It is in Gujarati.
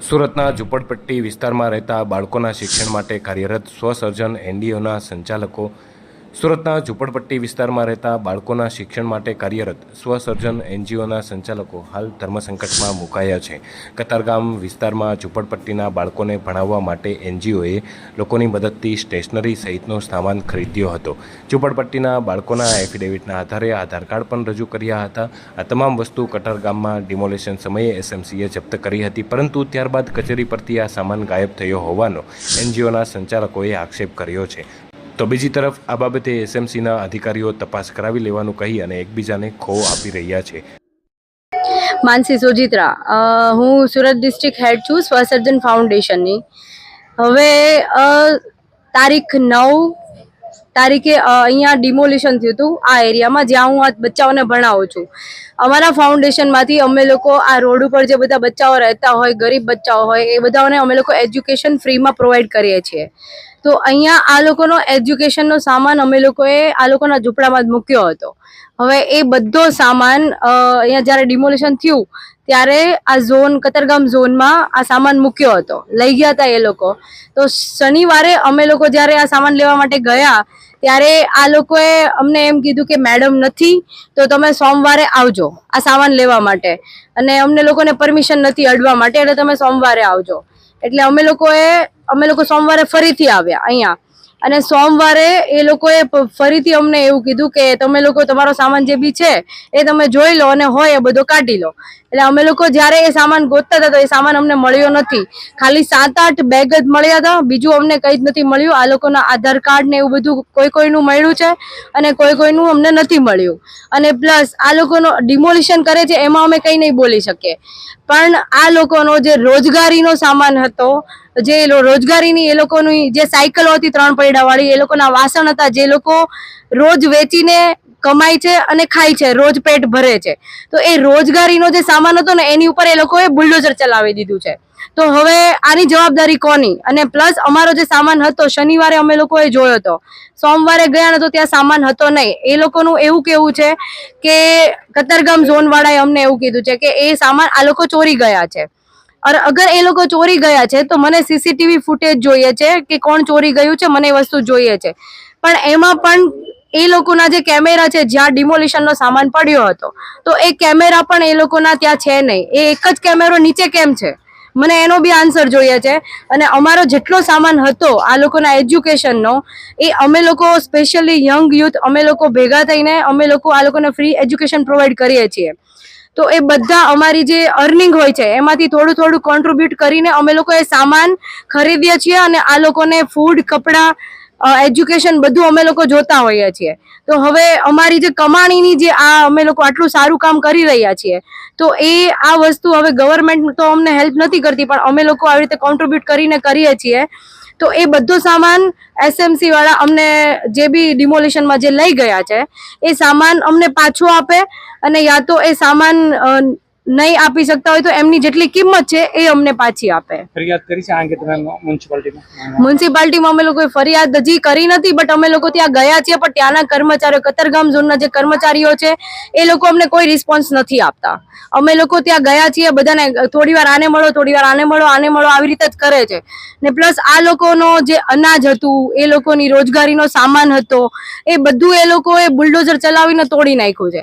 સુરતના ઝૂંપડપટ્ટી વિસ્તારમાં રહેતા બાળકોના શિક્ષણ માટે કાર્યરત સ્વસર્જન એનડીઓના સંચાલકો સુરતના ઝૂંપડપટ્ટી વિસ્તારમાં રહેતા બાળકોના શિક્ષણ માટે કાર્યરત સ્વસર્જન એનજીઓના સંચાલકો હાલ ધર્મસંકટમાં મુકાયા છે. કતારગામ વિસ્તારમાં ઝૂંપડપટ્ટીના બાળકોને ભણાવવા માટે એનજીઓએ લોકોની મદદથી સ્ટેશનરી સહિતનો સામાન ખરીદ્યો હતો. ઝૂંપડપટ્ટીના બાળકોના એફિડેવિટના આધારે આધાર કાર્ડ પણ રજૂ કર્યા હતા. આ તમામ વસ્તુ કતારગામમાં ડિમોલેશન સમયે એસએમસીએ જપ્ત કરી હતી, પરંતુ ત્યારબાદ કચેરી પરથી આ સામાન ગાયબ થયો હોવાનો એનજીઓના સંચાલકોએ આક્ષેપ કર્યો છે. તો બીજી તરફ આ બાબતે એસએમસીના અધિકારીઓ તપાસ કરાવી લેવાનું કહી અને એકબીજાને ખો આપી રહ્યા છે. માનસી સોજિત્રા હું સુરત ડિસ્ટ્રિક્ટ હેડ છું, સ્વસર્જન ફાઉન્ડેશનની. હવે તારીખ નવ તારીખે અહીંયા ડિમોલિશન થયું હતું આ એરિયામાં, જ્યાં હું આ બચ્ચાઓને ભણાવું છું. અમારા ફાઉન્ડેશનમાંથી અમે લોકો આ રોડ ઉપર જે બધા બચ્ચાઓ રહેતા હોય, ગરીબ બચ્ચાઓ હોય, એ બધાઓને અમે લોકો એજ્યુકેશન ફ્રીમાં પ્રોવાઈડ કરીએ છીએ. તો અહીંયા આ લોકોનો એજ્યુકેશનનો સામાન અમે લોકોએ આ લોકોના ઝૂંપડામાં મૂક્યો હતો. હવે એ બધો સામાન અહીંયા જ્યારે ડિમોલિશન થયું, ત્યારે આ ઝોન, કતરગામ ઝોનમાં આ સામાન મૂક્યો હતો. લઈ ગયા હતા એ લોકો. તો શનિવારે અમે લોકો જ્યારે આ સામાન લેવા માટે ગયા, ત્યારે આ લોકોએ અમને એમ કીધું કે, મેડમ, નથી, તો તમે સોમવારે આવજો આ સામાન લેવા માટે. અને અમને લોકોને પરમિશન નથી અડવા માટે, એટલે તમે સોમવારે આવજો. એટલે અમે લોકોએ અમે લોકો સોમવારે ફરીથી આવ્યા અહીંયા. અને સોમવારે એ લોકોએ ફરીથી અમને એવું કીધું કે તમે લોકો, તમારો સામાન જે બી છે, એ તમે જોઈ લો અને હોય એ બધો કાઢી લો. એટલે અમે લોકો જ્યારે એ સામાન ગોતતા હતા તો એ સામાન અમને મળ્યો નથી. ખાલી સાત આઠ બેગ જ મળ્યા હતા. બીજું અમને કંઈ જ નથી મળ્યું. આ લોકોના આધાર કાર્ડ ને એવું બધું કોઈ કોઈનું મળ્યું છે અને કોઈ કોઈનું અમને નથી મળ્યું. અને પ્લસ આ લોકોનો ડિમોલિશન કરે છે, એમાં અમે કંઈ નહીં બોલી શકીએ. પણ આ લોકોનો જે રોજગારીનો સામાન હતો જે રોજગારીની એ લોકોની જે સાયકલો હતી ત્રણ પૈડાવાળી, એ લોકોના વાસણ હતા જે લોકો રોજ વેચીને કમાય છે અને ખાય છે, રોજ પેટ ભરે છે. તો એ રોજગારીનો જે સામાન હતો ને, એની ઉપર એ લોકોએ બુલડોઝર ચલાવી દીધું છે. તો હવે આની જવાબદારી કોની? અને પ્લસ અમારો જે સામાન હતો, શનિવારે અમે લોકોએ જોયો હતો. સોમવારે ગયા તો ત્યાં સામાન હતો નહીં. એ લોકોનું એવું કેવું છે કે કતારગામ ઝોન વાળાએ અમને એવું કીધું છે કે એ સામાન આ લોકો ચોરી ગયા છે. અર અગર એ લોકો ચોરી ગયા છે, તો મને સીસીટીવી ફૂટેજ જોઈએ છે કે કોણ ચોરી ગયું છે, મને એ વસ્તુ જોઈએ છે. પણ એમાં પણ એ લોકોના જે કેમેરા છે, જ્યાં ડિમોલિશનનો સામાન પડ્યો હતો, તો એ કેમેરા પણ એ લોકોના ત્યાં છે નહીં. એ એક જ કેમેરો નીચે કેમ છે? મને એનો બી આન્સર જોઈએ છે. અને અમારો જેટલો સામાન હતો, આ લોકોના એજ્યુકેશનનો એ અમે લોકો સ્પેશિયલી યંગ યુથ અમે લોકો ભેગા થઈને અમે લોકો આ લોકોને ફ્રી એજ્યુકેશન પ્રોવાઈડ કરીએ છીએ. તો એ બધા અમારી જે અર્નિંગ હોય છે, એમાંથી થોડું થોડું કોન્ટ્રીબ્યુટ કરીને અમે લોકો એ સામાન ખરીદીએ છીએ અને આ લોકોને ફૂડ કપડાં એજ્યુકેશન બધું અમે લોકો જોતા હોઈએ છીએ. તો હવે અમારી જે કમાણીની જે આ અમે લોકો આટલું સારું કામ કરી રહ્યા છીએ, તો એ આ વસ્તુ હવે ગવર્મેન્ટ તો અમને હેલ્પ નથી કરતી, પણ અમે લોકો આવી રીતે કોન્ટ્રીબ્યુટ કરીને કરીએ છીએ. તો એ બધો સામાન એસએમસી વાળા અમને જે બી ડિમોલિશનમાં જે લઈ ગયા છે, એ સામાન અમને પાછો આપે અને યા તો એ સામાન નહીં આપી શકતા હોય તો એમની જેટલી કિંમત છે એ અમને પાછી આપે. ફરિયાદ કરી છે આ અંગે તમે મ્યુનિસિપાલિટીમાં? મ્યુનિસિપાલિટીમાં અમે લોકોએ ફરિયાદ હજી કરી નથી બટ અમે લોકો ત્યાં ગયા છીએ પણ ત્યાંના કર્મચારીઓ કતરગામ ઝોનના જે કર્મચારીઓ છે એ લોકો અમને કોઈ રિસ્પોન્સ નથી આપતા. અમે લોકો ત્યાં ગયા છીએ બધાને થોડી વાર આને મળો થોડી વાર આને મળો આને મળો આવી રીતે જ કરે છે. ને પ્લસ આ લોકોનો જે અનાજ હતું એ લોકોની રોજગારીનો સામાન હતો એ બધું એ લોકોએ બુલડોઝર ચલાવીને તોડી નાખ્યું છે.